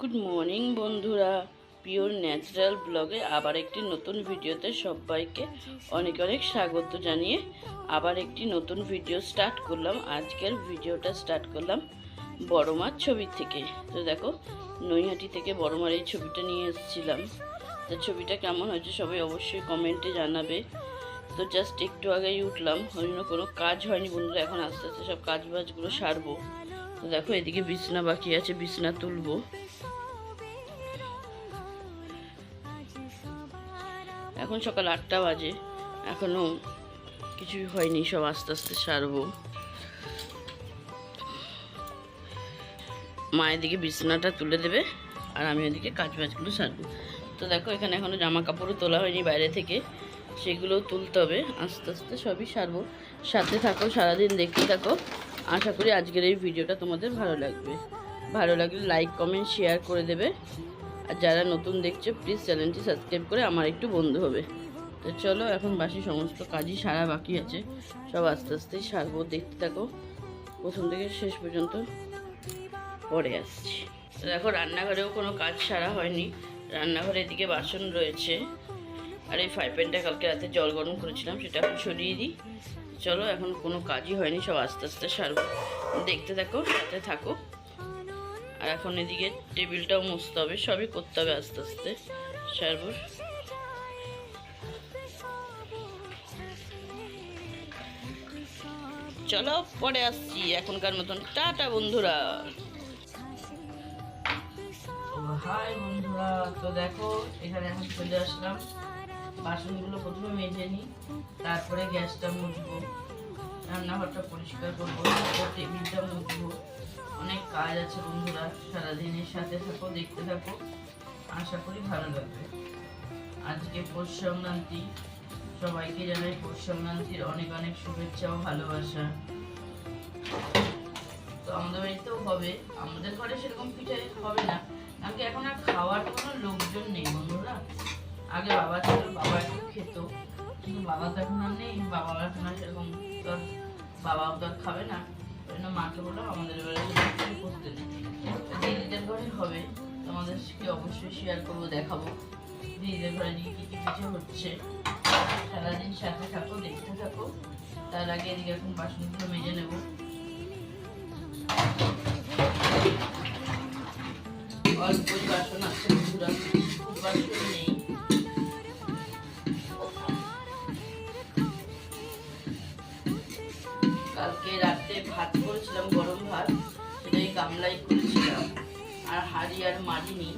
Good morning বন্ধুরা। Pure natural ব্লগে আবার একটি নতুন ভিডিওতে সবাইকে অনেক অনেক স্বাগত জানিয়ে আবার একটি নতুন ভিডিও স্টার্ট করলাম। আজকের ভিডিওটা স্টার্ট করলাম বড় মার ছবি থেকে। তো দেখো, নৈহাটি থেকে বড় মার এই ছবিটা নিয়ে এসেছিলাম। তো ছবিটা কেমন হয়েছে সবাই অবশ্যই কমেন্টে জানাবে। তো জাস্ট একটু আগেই উঠলাম, ওই জন্য কোনো কাজ হয়নি বন্ধুরা। এখন আস্তে আস্তে সব কাজ বাজগুলো সারবো। তো দেখো, এদিকে বিছনা বাকি আছে, বিছনা তুলবো। এখন সকাল আটটা বাজে। এখনও কিছুই হয়নি, সব আস্তে আস্তে সারবো। মায়ের দিকে বিছনাটা তুলে দেবে, আর আমি ওদিকে কাজ বাজগুলো সারবো। তো দেখো, এখানে এখনও জামা কাপড়ও তোলা হয়নি বাইরে থেকে। সেগুলোও তুলতে হবে, আস্তে আস্তে সবই সারবো। সাথে থাকো, সারাদিন দেখতে থাকো। আশা করি আজকের এই ভিডিওটা তোমাদের ভালো লাগবে। ভালো লাগলে লাইক কমেন্ট শেয়ার করে দেবে। আর যারা নতুন দেখছ প্লিজ চ্যানেলটি সাবস্ক্রাইব করে আমার একটু বন্ধু হবে। তো চলো, এখন বাসি সমস্ত কাজই সারা বাকি আছে। সব আস্তে আস্তেই সারবো, দেখতে থাকো। প্রথম থেকে শেষ পর্যন্ত পরে আসছি। দেখো, রান্নাঘরেও কোনো কাজ সারা হয়নি। রান্নাঘরে এদিকে বাসন রয়েছে। আর এই ফ্রাই প্যানটা কালকে রাতে জল গরম করেছিলাম, সেটা এখন সরিয়ে দিই। চলো, এখন কোনো কাজই হয়নি, সব আস্তে আস্তে সারবো। দেখতে থাকো, সাথে থাকো। এখন এদিকে টেবিলটাও মুছতে হবে, সবই করতে হবে আস্তে আস্তে। সারবো। চলো, পরে আসছি এখনকার মতন। টাটা, বন্ধুরা। হাই, বন্ধুরা। তো দেখো, এখানে এখন চলে আসলাম। বাসনগুলো প্রথমে মেজে নিই, তারপরে গ্যাসটা মুছবো। রান্নাঘরটা পরিষ্কার করব টেবিলটা মুছবো। অনেক কাজ আছে বন্ধুরা, সারাদিনের সাথে থাকো, দেখতে থাকো। আশা করি ভালো লাগবে। আজকে পৌষ সংক্রান্তি, সবাইকে জানাই পৌষ সংক্রান্তির অনেক অনেক শুভেচ্ছা ও ভালোবাসা। তো আমাদের বাড়িতেও হবে, আমাদের ঘরে সেরকম পিঠে হবে না। কারণ এখন আর খাওয়ার কোনো লোকজন নেই বন্ধুরা। আগে বাবা ছিল, বাবা একটু খেত, কিন্তু বাবা তো এখন আর নেই, বাবা এখন আর সেরকম তো বাবাও তো আর খাবে না। জন্য মাকে বললাম আমাদের কিছু করতে দিদিদের ঘরে হবে, তোমাদেরকে অবশ্যই শেয়ার করব, দেখাবো দিদিদের ঘরে নিয়ে কী কী কিছু হচ্ছে। সারাদিন সাথে থাকো, দেখতে থাকো। তার আগে এদিকে এখন বাসনগুলো মেজে নেব। অল্পই বাসন আছে বাসন নেই। গামলায় করেছিলাম আর হাড়ি আর মারিনি।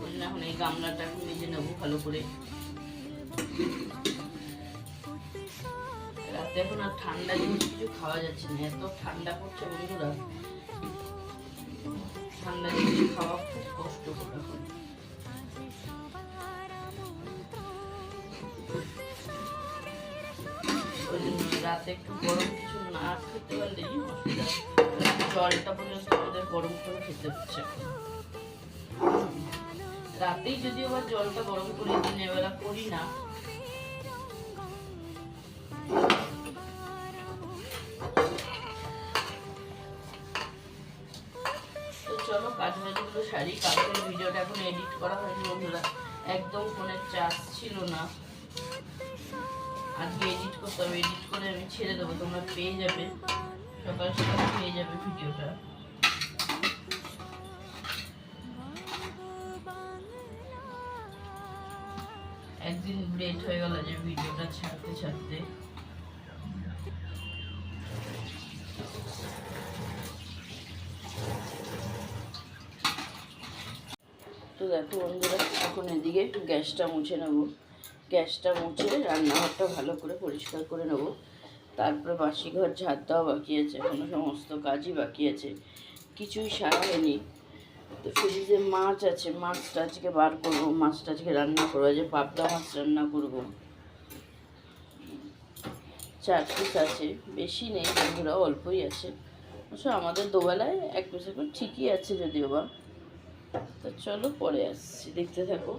জন্য এখন এই গামলাটা এখন মেজে নেব ভালো করে। রাতে এখন আর ঠান্ডা জিনিস কিছু খাওয়া যাচ্ছে না। এত ঠান্ডা পড়ছে বন্ধুরা। ঠান্ডা জিনিস খাওয়া খুব কষ্টকর রাতে একটু গরম কিছু না খেতে পারলেই অসুবিধা? জলটা পর্যন্ত আমাদের গরম করে খেতে হচ্ছে রাতেই যদি আবার জলটা গরম করে দিনের বেলা করি না। চলো কাজ বাজগুলো সারি। কালকের ভিডিওটা এখন এডিট করা হয়নি একদম ফোনের চার্জ ছিল না। আজকে এডিট করতে হবে। এডিট করে আমি ছেড়ে দেবো, তোমরা পেয়ে যাবে। সকাল সকাল পেয়ে যাবে ভিডিওটা। একদিন লেট হয়ে গেল যে ভিডিওটা ছাড়তে ছাড়তে। তো দেখো বন্ধুরা, এখন এদিকে গ্যাসটা মুছে নেব। গ্যাসটা মুছে রান্নাঘরটা ভালো করে পরিষ্কার করে নেব। তারপরে বাসি ঘর ঝাড় দেওয়া বাকি আছে, এখনও সমস্ত কাজই বাকি আছে। কিছুই সারা হয়নি। তো ফ্রিজে মাছ আছে, মাছটা আজকে বার করব, মাছটা আজকে রান্না করব যে পাবদা মাছ রান্না করব। চার পিস আছে, বেশি নেই বন্ধুরা অল্পই আছে। অবশ্য আমাদের দোবেলায় এক পিস করে ঠিকই আছে যদিও বা। তো চলো পরে আসছি, দেখতে থাকো।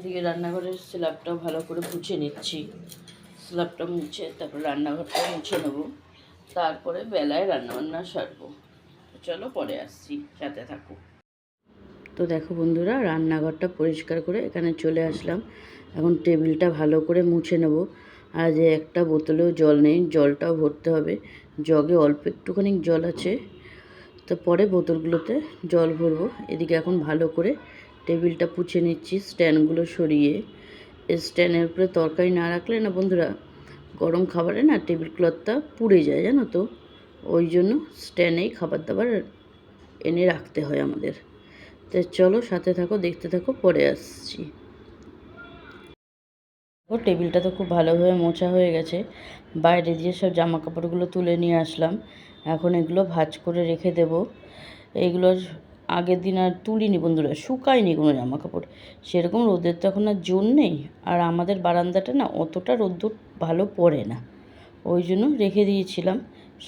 এদিকে রান্নাঘরের স্ল্যাবটাও ভালো করে মুছে নিচ্ছি। স্ল্যাবটা মুছে তারপর রান্নাঘরটা মুছে নেব। তারপরে বেলায় রান্নাবান্না সারবো। চলো পরে আসছি। সাথে থাকো। তো দেখো বন্ধুরা, রান্নাঘরটা পরিষ্কার করে এখানে চলে আসলাম। এখন টেবিলটা ভালো করে মুছে নেব। আর যে একটা বোতলেও জল নেই, জলটাও ভরতে হবে। জগে অল্প একটুখানি জল আছে। তো পরে বোতলগুলোতে জল ভরবো। এদিকে এখন ভালো করে টেবিলটা পুছে নিচ্ছি, স্ট্যান্ডগুলো সরিয়ে। স্ট্যান্ডের উপরে তরকারি না রাখলে না বন্ধুরা, গরম খাবারে না টেবিল ক্লথটা পুড়ে যায়, জানো তো? ওই জন্য স্ট্যান্ডেই খাবার দাবার এনে রাখতে হয় আমাদের। তো চলো সাথে থাকো, দেখতে থাকো, পরে আসছি। ও, টেবিলটা তো খুব ভালোভাবে মোছা হয়ে গেছে। বাইরে দিয়ে সব জামা কাপড়গুলো তুলে নিয়ে আসলাম। এখন এগুলো ভাজ করে রেখে দেব। এইগুলোর আগের দিন আর তুলিনি বন্ধুরা, শুকায়নি কোনো জামা কাপড় সেরকম রোদের তো এখন আর জোর নেই, আর আমাদের বারান্দাটা না অতটা রোদ্দুর ভালো পড়ে না। ওই জন্য রেখে দিয়েছিলাম,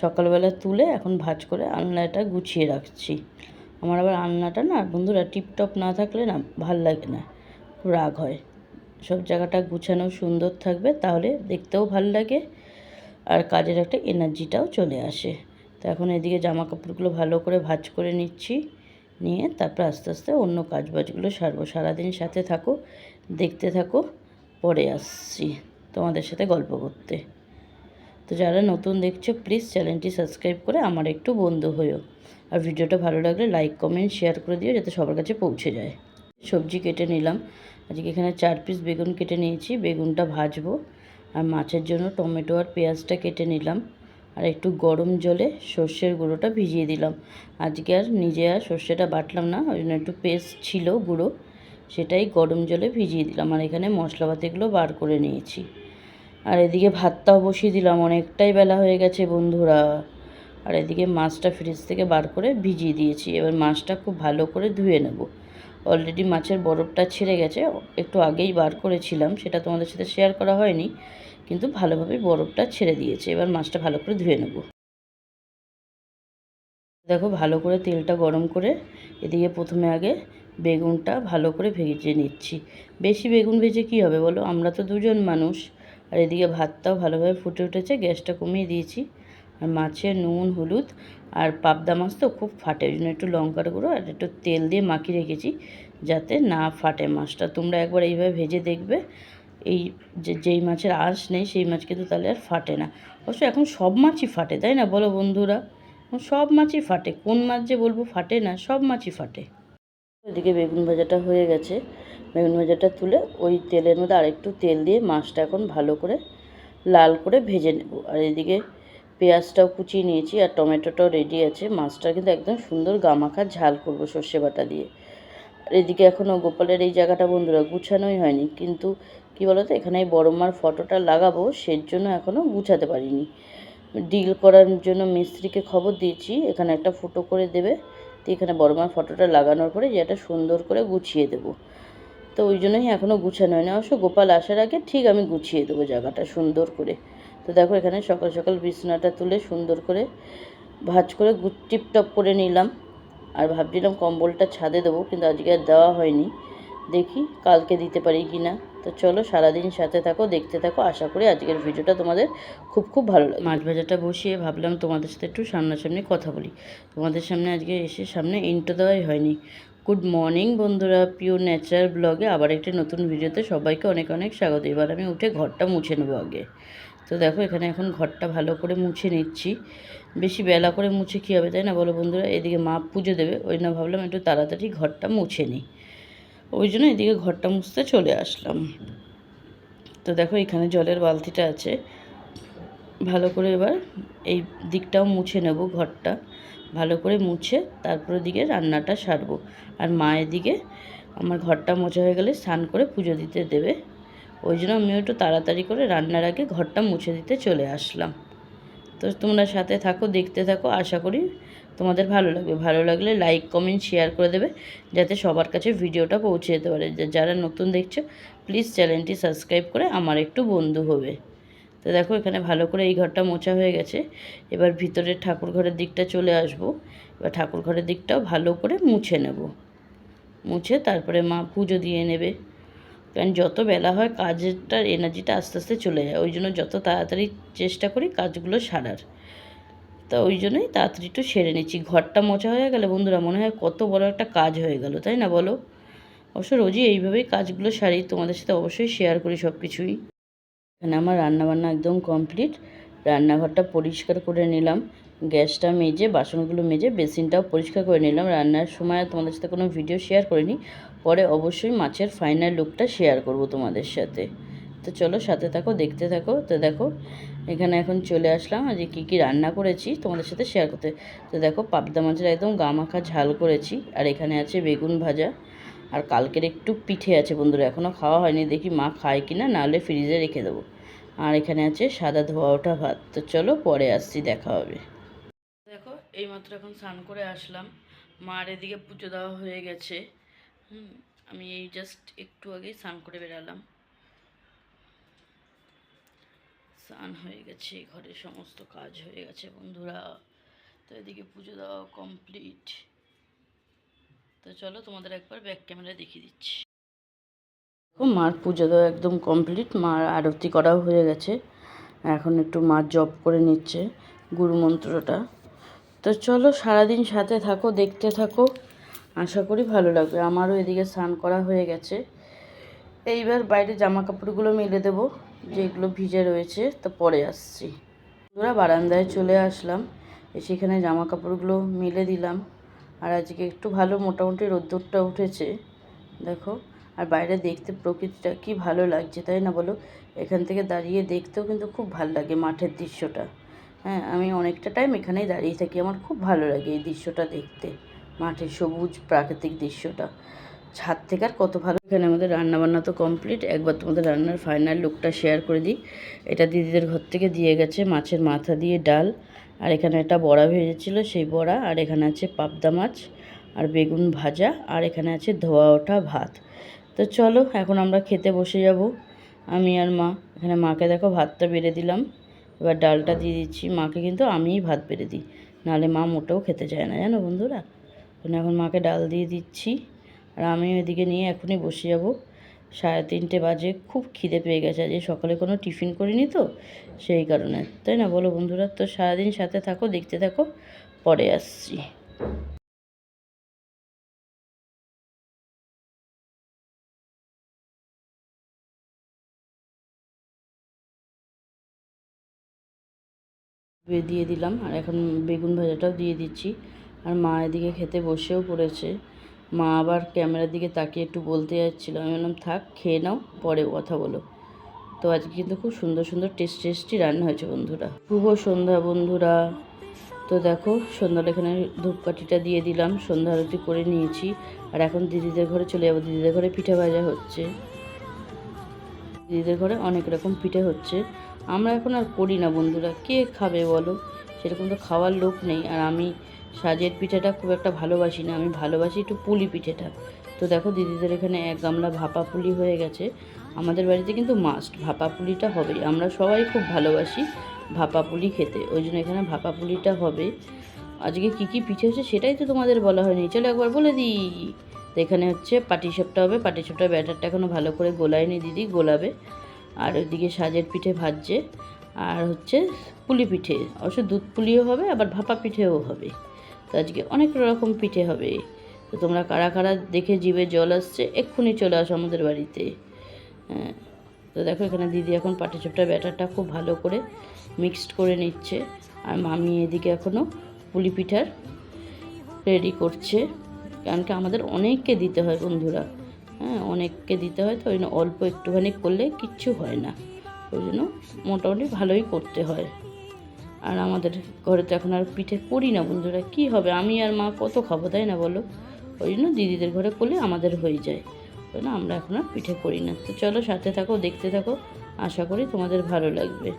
সকালবেলা তুলে এখন ভাজ করে আলনাটা গুছিয়ে রাখছি। আমার আবার আলনাটা না বন্ধুরা টিপটপ না থাকলে না ভালো লাগে না রাগ হয়। সব জায়গাটা গুছানো সুন্দর থাকবে, তাহলে দেখতেও ভালো লাগে, আর কাজের একটা এনার্জিটাও চলে আসে। তো এখন এদিকে জামা কাপড়গুলো ভালো করে ভাজ করে নিচ্ছি। নিয়ে তারপর আস্তে আস্তে অন্য কাজ বাজগুলো সারবো। সারাদিন সাথে থাকো, দেখতে থাকো, পরে আসছি তোমাদের সাথে গল্প করতে। তো যারা নতুন দেখছ প্লিজ চ্যানেলটি সাবস্ক্রাইব করে আমার একটু বন্ধু হয়েও। আর ভিডিওটা ভালো লাগলে লাইক কমেন্ট শেয়ার করে দিও যাতে সবার কাছে পৌঁছে যায়। সবজি কেটে নিলাম। আজকে এখানে চার পিস বেগুন কেটে নিয়েছি। বেগুনটা ভাজবো। আর মাছের জন্য টমেটো আর পেঁয়াজটা কেটে নিলাম। আর একটু গরম জলে সর্ষের গুঁড়োটা ভিজিয়ে দিলাম। আজকে আর নিজে আর সর্ষেটা বাটলাম না, ওই জন্য একটু পেস্ট ছিল গুঁড়ো, সেটাই গরম জলে ভিজিয়ে দিলাম। আর এখানে মশলাপাতিগুলো বার করে নিয়েছি। আর এদিকে ভাতটাও বসিয়ে দিলাম, অনেকটাই বেলা হয়ে গেছে বন্ধুরা। আর এদিকে মাছটা ফ্রিজ থেকে বার করে ভিজিয়ে দিয়েছি। এবার মাছটা খুব ভালো করে ধুয়ে নেব। অলরেডি মাছের বরফটা ছেড়ে গেছে, একটু আগেই বার করেছিলাম, সেটা তোমাদের সাথে শেয়ার করা হয়নি। কিন্তু ভালোভাবে বরফটা ছেড়ে দিয়েছে। এবার মাছটা ভালো করে ধুয়ে নেব। দেখো, ভালো করে তেলটা গরম করে এদিকে প্রথমে আগে বেগুনটা ভালো করে ভেজে নিচ্ছি। বেশি বেগুন ভেজে কি হবে বলো? আমরা তো দুজন মানুষ। আর এদিকে ভাতটাও ভালোভাবে ফুটে উঠেছে, গ্যাসটা কমিয়ে দিয়েছি। আর মাছের নুন, হলুদ আর পাবদা মাছ তো খুব ফাটে, ওই জন্য একটু লঙ্কার গুঁড়ো আর একটু তেল দিয়ে মাখিয়ে রেখেছি যাতে না ফাটে মাছটা। তোমরা একবার এইভাবে ভেজে দেখবে। এই যে, যেই মাছের আঁশ নেই, সেই মাছ কিন্তু তাহলে আর ফাটে না। অবশ্য এখন সব মাছই ফাটে, তাই না? বলো বন্ধুরা। সব মাছই ফাটে। কোন মাছ যে বলব ফাটে না, সব মাছই ফাটে। ওইদিকে বেগুন ভাজাটা হয়ে গেছে। বেগুন ভাজাটা তুলে ওই তেলের মধ্যে আরেকটু তেল দিয়ে মাছটা এখন ভালো করে লাল করে ভেজে নেব। আর এদিকে পেঁয়াজটাও কুচিয়ে নিয়েছি আর টমেটোটাও রেডি আছে। মাছটা কিন্তু একদম সুন্দর গামাখা ঝাল করব সর্ষে বাটা দিয়ে। আর এদিকে এখনও গোপালের এই জায়গাটা বন্ধুরা গুছানোই হয়নি। কিন্তু কি বলতো, এখানে এই বড় মার ফটোটা লাগাবো সের জন্য এখনও গুছাতে পারিনি। ডিল করার জন্য মিস্ত্রিকে খবর দিয়েছি, এখানে একটা ফটো করে দেবে, তো এখানে বড় মার ফটোটা লাগানোর পরে যে যেটা সুন্দর করে গুছিয়ে দেবো। তো ওই জন্যই এখনও গুছানো হয়নি। অবশ্য গোপাল আসার আগে ঠিক আমি গুছিয়ে দেবো জায়গাটা সুন্দর করে। তো দেখো এখানে সকাল সকাল বিছনাটা তুলে সুন্দর করে ভাজ করে টিপটপ করে নিলাম। আর ভাবছিলাম কম্বলটা ছাদে দেবো, কিন্তু আজকে আর দেওয়া হয়নি। দেখি কালকে দিতে পারি কি না। তো চলো সারাদিন সাথে থাকো, দেখতে থাকো। আশা করি আজকের ভিডিওটা তোমাদের খুব খুব ভালো লাগে মাছ ভাজাটা বসিয়ে ভাবলাম তোমাদের সাথে একটু সামনাসামনি কথা বলি। তোমাদের সামনে আজকে এসে সামনে ইন্টো দেওয়াই হয়নি। গুড মর্নিং বন্ধুরা পিওর ন্যাচারাল ব্লগে আবার একটি নতুন ভিডিওতে সবাইকে অনেক অনেক স্বাগত। এবার আমি উঠে ঘরটা মুছে নেব আগে। তো দেখো এখানে এখন ঘরটা ভালো করে মুছে নিচ্ছি। বেশি বেলা করে মুছে কী হবে, তাই না? বলো বন্ধুরা, এদিকে মা পুজো দেবে, ওই জন্য ভাবলাম একটু তাড়াতাড়ি ঘরটা মুছে নিই। ওই জন্য এদিকে ঘরটা মুছতে চলে আসলাম। তো দেখো, এখানে জলের বালতিটা আছে। ভালো করে এবার এই দিকটাও মুছে নেব ঘরটা। ভালো করে মুছে তারপর দিকে রান্নাটা সারবো। আর মায়ের দিকে আমার ঘরটা মোছা হয়ে গেলে স্নান করে পুজো দিতে দেবে। ওই জন্য আমিও একটু তাড়াতাড়ি করে রান্নার আগে ঘরটা মুছে দিতে চলে আসলাম। তো তোমরা সাথে থাকো, দেখতে থাকো, আশা করি তোমাদের ভালো লাগবে। ভালো লাগলে লাইক কমেন্ট শেয়ার করে দেবে, যাতে সবার কাছে ভিডিওটা পৌঁছে যেতে পারে। যারা নতুন দেখছ প্লিজ চ্যানেলটি সাবস্ক্রাইব করে আমার একটু বন্ধু হবে। তো দেখো, এখানে ভালো করে এই ঘরটা মোছা হয়ে গেছে। এবার ভিতরের ঠাকুর ঘরের দিকটা চলে আসব। এবার ঠাকুর ঘরের দিকটাও ভালো করে মুছে নেব। মুছে তারপরে মা পুজো দিয়ে নেবে। কারণ যত বেলা হয়, কাজেরটার এনার্জিটা আস্তে আস্তে চলে যায়। ওই জন্য যত তাড়াতাড়ি চেষ্টা করি, কাজগুলো সারার। তা ওই জন্যই তাড়াতাড়ি একটু সেরে নিচ্ছি। ঘরটা মোছা হয়ে গেলে বন্ধুরা, মনে হয় কত বড় একটা কাজ হয়ে গেল, তাই না বলো? অবশ্য রোজই এইভাবেই কাজগুলো সারি। তোমাদের সাথে অবশ্যই শেয়ার করি সব কিছুই এখানে আমার রান্নাবান্না একদম কমপ্লিট রান্নাঘরটা পরিষ্কার করে নিলাম। গ্যাসটা মেজে, বাসনগুলো মেজে, বেসিনটাও পরিষ্কার করে নিলাম। রান্নার সময় তোমাদের সাথে কোনো ভিডিও শেয়ার করিনি। পরে অবশ্যই মাছের ফাইনাল লুকটা শেয়ার করব তোমাদের সাথে। তো চলো সাথে থাকো, দেখতে থাকো। তো দেখো, এখানে এখন চলে আসলাম। আজকে কী কী রান্না করেছি তোমাদের সাথে শেয়ার করতে। তো দেখো, পাবদা মাছের একদম গামাখা ঝাল করেছি। আর এখানে আছে বেগুন ভাজা। আর কালকের একটু পিঠে আছে বন্ধুরা এখনও খাওয়া হয়নি। দেখি মা খায় কি না নাহলে ফ্রিজে রেখে দেবো। আর এখানে আছে সাদা ধোয়া ওঠা ভাত। তো চলো পরে আসছি, দেখা হবে। দেখো, এইমাত্র এখন স্নান করে আসলাম। মার এদিকে পুজো দেওয়া হয়ে গেছে। হুম, আমি এই জাস্ট একটু আগেই স্নান করে বেরালাম। স্নান হয়ে গেছে ঘরের সমস্ত কাজ হয়ে গেছে বন্ধুরা। তো এদিকে পুজো দেওয়া কমপ্লিট তো চলো তোমাদের একবার ব্যাক ক্যামেরা দেখিয়ে দিচ্ছি। মার পুজো দেওয়া একদম কমপ্লিট মার আরতি করাও হয়ে গেছে। এখন একটু মা জব করে নিচ্ছে গুরু মন্ত্রটা তো চলো সারাদিন সাথে থাকো, দেখতে থাকো। আশা করি ভালো লাগবে। আমারও এদিকে স্নান করা হয়ে গেছে। এইবার বাইরে জামা কাপড়গুলো মেলে দেবো, যেগুলো ভিজে রয়েছে, তো পরে আসছি। বন্ধুরা, বারান্দায় চলে আসলাম সেখানে জামা কাপড়গুলো মেলে দিলাম। আর আজকে একটু ভালো, মোটামুটি রোদ্দুরটা উঠেছে, দেখো। আর বাইরে দেখতে প্রকৃতিটা কি ভালো লাগছে, তাই না বলো? এখান থেকে দাঁড়িয়ে দেখতেও কিন্তু খুব ভালো লাগে মাঠের দৃশ্যটা। হ্যাঁ আমি অনেকটা টাইম এখানেই দাঁড়িয়ে থাকি, আমার খুব ভালো লাগে এই দৃশ্যটা দেখতে। মাঠের সবুজ প্রাকৃতিক দৃশ্যটা। ছাদ থেকে আর কত ভালো। এখানে আমাদের রান্নাবান্না তো কমপ্লিট। একবার তোমাদের রান্নার ফাইনাল লুকটা শেয়ার করে দিই। এটা দিদিদের ঘর থেকে দিয়ে গেছে মাছের মাথা দিয়ে ডাল। আর এখানে একটা বড়া ভেজেছিল, সেই বড়া। আর এখানে আছে পাবদা মাছ আর বেগুন ভাজা। আর এখানে আছে ধোয়া ওঠা ভাত। তো চলো, এখন আমরা খেতে বসে যাব। আমি আর মা। এখানে মাকে দেখো ভাতটা বেড়ে দিলাম। এবার ডালটা দিয়ে দিচ্ছি। মাকে কিন্তু আমিই ভাত বেড়ে দিই। নাহলে মা মোটেও খেতে চায় না। জানো বন্ধুরা? এখন মাকে ডাল দিয়ে দিচ্ছি। আর আমি ওইদিকে নিয়ে এখনই বসে যাব। সাড়ে তিনটে বাজে, খুব খিদে পেয়ে গেছে। আজকে সকালে কোনো টিফিন করিনি তো, সেই কারণে। তাই না? বলো বন্ধুরা, তো সারাদিন সাথে থাকো, দেখতে থাকো, পরে আসছি। দিয়ে দিলাম, আর এখন বেগুন ভাজাটাও দিয়ে দিচ্ছি। আর মা এদিকে খেতে বসেও পড়েছে। মা আবার ক্যামেরার দিকে তাকিয়ে একটু বলতে যাচ্ছিল। আমি বললাম, থাক, খেয়ে নাও, পরে কথা বলো। তো আজকে কিন্তু খুব সুন্দর সুন্দর টেস্ট, টেস্টি রান্না হয়েছে বন্ধুরা। শুভ সন্ধ্যা বন্ধুরা। তো দেখো সন্ধ্যাটা এখানে ধূপকাঠিটা দিয়ে দিলাম, সন্ধ্যা আরতি করে নিয়েছি। আর এখন দিদিদের ঘরে চলে যাব। দিদিদের ঘরে পিঠা ভাজা হচ্ছে। দিদিদের ঘরে অনেক রকম পিঠে হচ্ছে। আমরা এখন আর করি না বন্ধুরা। কে খাবে বলো? সেরকম তো খাওয়ার লোক নেই। আর আমি সাজের পিঠাটা খুব একটা ভালোবাসি না, আমি ভালোবাসি একটু পুলি পিঠেটা। তো দেখো দিদিদের এখানে এক গামলা ভাপা পুলি হয়ে গেছে। আমাদের বাড়িতে কিন্তু মাস্ট ভাপা পুলিটা হবেই। আমরা সবাই খুব ভালোবাসি ভাপা পুলি খেতে, ওই জন্য এখানে ভাপা পুলিটা হবে। আজকে কী কী পিঠে হচ্ছে সেটাই তো তোমাদের বলা হয়নি। চলো একবার বলে দিই। তো এখানে হচ্ছে পাটিসাপটা হবে পাটিসাপটার ব্যাটারটা এখনও ভালো করে গোলায়নি দিদি, গোলাবে। আর ওইদিকে সাজের পিঠে ভাজছে। আর হচ্ছে পুলি পিঠে, অবশ্য দুধ পুলিও হবে, আবার ভাপা পিঠেও হবে। তো আজকে অনেক রকম পিঠে হবে। তো তোমরা কারা কারা দেখে জিভে জল আসছে, এক্ষুনি চলে আসো আমাদের বাড়িতে। হ্যাঁ তো দেখো এখানে দিদি এখন পাটিসাপটার ব্যাটারটা খুব ভালো করে মিক্সড করে নিচ্ছে। আর মামি এদিকে এখনও পুলি পিঠার রেডি করছে। কারণ কি আমাদের অনেককে দিতে হয় বন্ধুরা। হ্যাঁ অনেককে দিতে হয়, তো ওই অল্প একটুখানি করলে কিচ্ছু হয় না। ওই জন্য মোটামুটি ভালোই করতে হয়। আর আমাদের ঘরে তো এখন আর পিঠে করি না বন্ধুরা, কি হবে? আমি আর মা কত খাব, তাই না বলো? ওই জন্য দিদিদের ঘরে করলে আমাদের হয়ে যায়। ওই জন্য আমরা এখন আর পিঠে করি না। তো চলো সাথে থাকো, দেখতে থাকো। আশা করি তোমাদের ভালো লাগবে।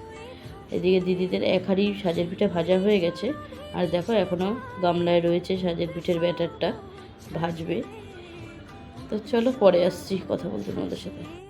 এদিকে দিদিদের এক হাঁড়ি সাজের পিঠে ভাজা হয়ে গেছে। আর দেখো এখনও গামলায় রয়েছে সাজের পিঠের ব্যাটারটা ভাজবে। তো চলো পরে আসছি, কথা বলতে তোমাদের সাথে।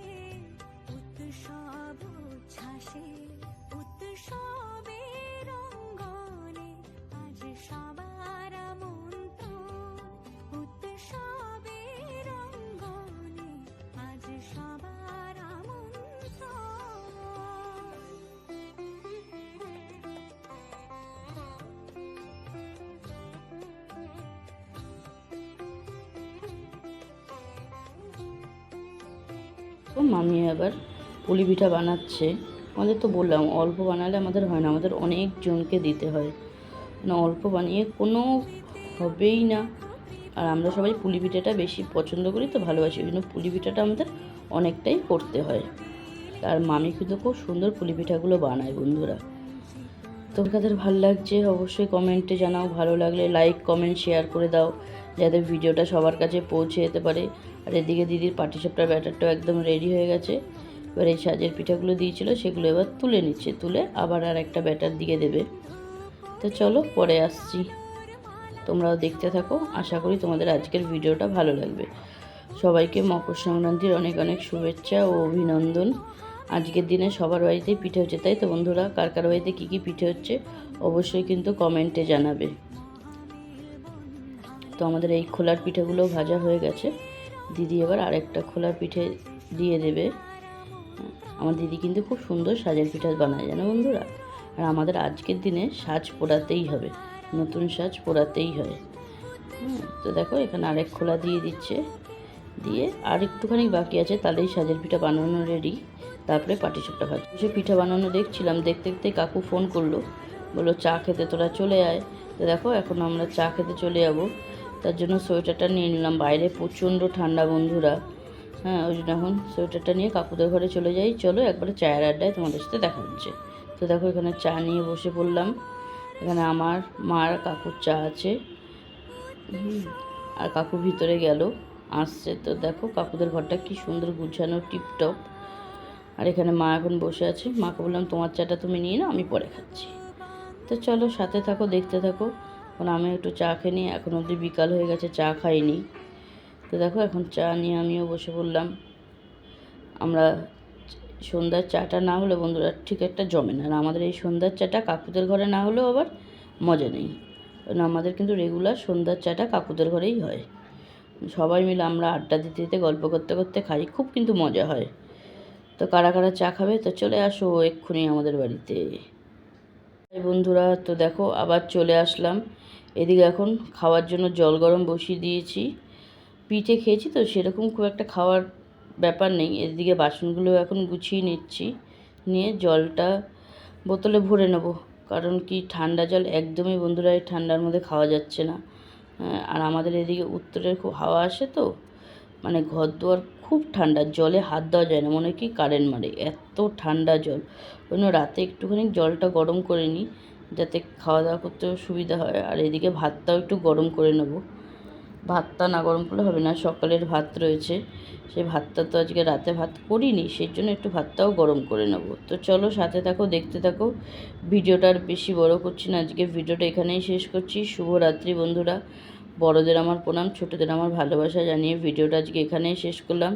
ও মামি আবার পুলি পিঠা বানাচ্ছে। আমাদের তো বললাম, অল্প বানালে আমাদের হয় না, আমাদের অনেক জনকে দিতে হয়। না, অল্প বানিয়ে কোনো হবেই না। আর আমরা সবাই পুলি পিঠাটা বেশি পছন্দ করি তো ভালোবাসি, ওই জন্য পুলি পিঠাটা আমাদের অনেকটাই করতে হয়। আর মামি কিন্তু খুব সুন্দর পুলি পিঠাগুলো বানায় বন্ধুরা। তো কাদের ভালো লাগছে অবশ্যই কমেন্টে জানাও, ভালো লাগলে লাইক কমেন্ট শেয়ার করে দাও। যাতে ভিডিওটা সবার কাছে পৌঁছে যেতে পারে। আর এদিকে দিদির পাটিসাপটার ব্যাটারটাও একদম রেডি হয়ে গেছে। এবার এই সাজের পিঠাগুলো দিয়েছিল, সেগুলো এবার তুলে নিচ্ছে, তুলে আবার আর একটা ব্যাটার দিয়ে দেবে। তো চলো পরে আসছি। তোমরাও দেখতে থাকো, আশা করি তোমাদের আজকের ভিডিওটা ভালো লাগবে। সবাইকে মকর সংক্রান্তির অনেক অনেক শুভেচ্ছা ও অভিনন্দন। আজকের দিনে সবার বাড়িতেই পিঠে হচ্ছে, তাই তো বন্ধুরা? কার কার বাড়িতে কী কী পিঠে হচ্ছে, অবশ্যই কিন্তু কমেন্টে জানাবে। তো আমাদের এই খোলার পিঠেগুলো ভাজা হয়ে গেছে। দিদি এবার আরেকটা খোলার পিঠে দিয়ে দেবে। আমার দিদি কিন্তু খুব সুন্দর সাজের পিঠা বানায়, জানো বন্ধুরা? আর আমাদের আজকের দিনে সাজ পোড়াতেই হবে, নতুন সাজ পোড়াতেই হয়। তো দেখো এখানে আরেক খোলা দিয়ে দিচ্ছে। দিয়ে আর একটুখানি বাকি আছে, তাহলেই সাজের পিঠা বানানো রেডি তারপরে পাটিসাপটা ভাজ। সে পিঠা বানানো দেখছিলাম, দেখতে দেখতে কাকু ফোন করল। বলল, চা খেতে তোরা চলে আয়। তো দেখো এখন আমরা চা খেতে চলে যাব। তার জন্য সোয়েটারটা নিয়ে নিলাম বাইরে। প্রচণ্ড ঠান্ডা, বন্ধুরা। হ্যাঁ ওই জন্য এখন সোয়েটারটা নিয়ে কাকুদের ঘরে চলে যাই। চলো একবারে চায়ের আড্ডায় তোমাদের সাথে দেখা হচ্ছে। তো দেখো, এখানে চা নিয়ে বসে পড়লাম। এখানে আমার মার কাকুর চা আছে। আর কাকু ভিতরে গেল, আসছে। তো দেখো, কাকুদের ঘরটা কি সুন্দর গুছানো, টিপটপ। আর এখানে মা এখন বসে আছে। মাকে বললাম, তোমার চাটা তুমি নিয়ে নাও, আমি পরে খাচ্ছি। তো চলো, সাথে থাকো, দেখতে থাকো। এখন আমি একটু চা খেয়ে নিই। এখন অবধি বিকাল হয়ে গেছে, চা খাইনি। তো দেখো, এখন চা নিয়ে আমিও বসে পড়লাম। আমরা সন্ধ্যার চাটা না হলে বন্ধুরা ঠিক একটা জমে না। আর আমাদের এই সন্ধ্যার চাটা কাকুদের ঘরে না হলেও আবার মজা নেই। কারণ আমাদের কিন্তু রেগুলার সন্ধ্যার চাটা কাকুদের ঘরেই হয়। সবাই মিলে আমরা আড্ডা দিতে দিতে, গল্প করতে করতে খাই, খুব কিন্তু মজা হয়। তো কারা কারা চা খাবে? তো চলে আসো এক্ষুনি আমাদের বাড়িতে। বন্ধুরা, তো দেখো আবার চলে আসলাম। এদিকে এখন খাওয়ার জন্য জল গরম বসিয়ে দিয়েছি। পিঠে খেয়েছি তো সেরকম খুব একটা খাওয়ার ব্যাপার নেই। এদিকে বাসনগুলো এখন গুছিয়ে নিচ্ছি। নিয়ে জলটা বোতলে ভরে নেব। কারণ কি ঠান্ডা জল একদমই বন্ধুরা এই ঠান্ডার মধ্যে খাওয়া যাচ্ছে না। আর আমাদের এদিকে উত্তরের খুব হাওয়া আসে তো মানে ঘর দুয়ার খুব ঠান্ডা, জলে হাত দেওয়া যায় না। মনে কি কারেন্ট মারে, এত ঠান্ডা জল। ওই রাতে একটুখানি জলটা গরম করে নিই। যাতে খাওয়া দাওয়া করতেও সুবিধা হয়। আর এদিকে ভাতটাও একটু গরম করে নেব। ভাতটা না গরম করলে হবে না, সকালের ভাত রয়েছে। সেই ভাতটা তো আজকে রাতে ভাত করিনি, সেই জন্য একটু ভাতটাও গরম করে নেব। তো চলো সাথে থাকো, দেখতে থাকো। ভিডিওটা আর বেশি বড় করছি না আজকে ভিডিওটা এখানেই শেষ করছি। শুভরাত্রি বন্ধুরা। বড়দের আমার প্রণাম, ছোটদের আমার ভালোবাসা জানিয়ে ভিডিওটা আজকে এখানেই শেষ করলাম।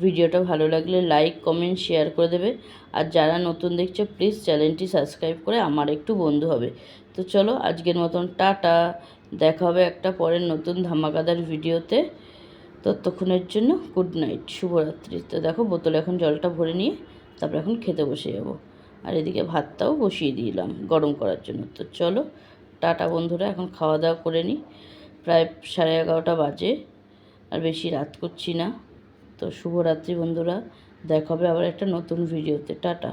ভিডিওটা ভালো লাগলে লাইক, কমেন্ট, শেয়ার করে দেবে। আর যারা নতুন দেখছ, প্লিজ চ্যানেলটি সাবস্ক্রাইব করে আমার একটু বন্ধু হবে। তো চলো, আজকের মতন টাটা। দেখা হবে একটা পরের নতুন ধামাকাদার ভিডিওতে। ততক্ষণের জন্য গুড নাইট, শুভরাত্রি। তো দেখো, বোতলে এখন জলটা ভরে নিয়ে তারপর এখন খেতে বসে যাব। আর এদিকে ভাতটাও বসিয়ে দিলাম গরম করার জন্য। তো চলো, টাটা বন্ধুরা, এখন খাওয়া দাওয়া করে নিই। প্রায় সাড়ে এগারোটা বাজে, আর বেশি রাত করছি না। তো শুভরাত্রি বন্ধুরা, দেখা হবে আবার একটা নতুন ভিডিওতে। টাটা।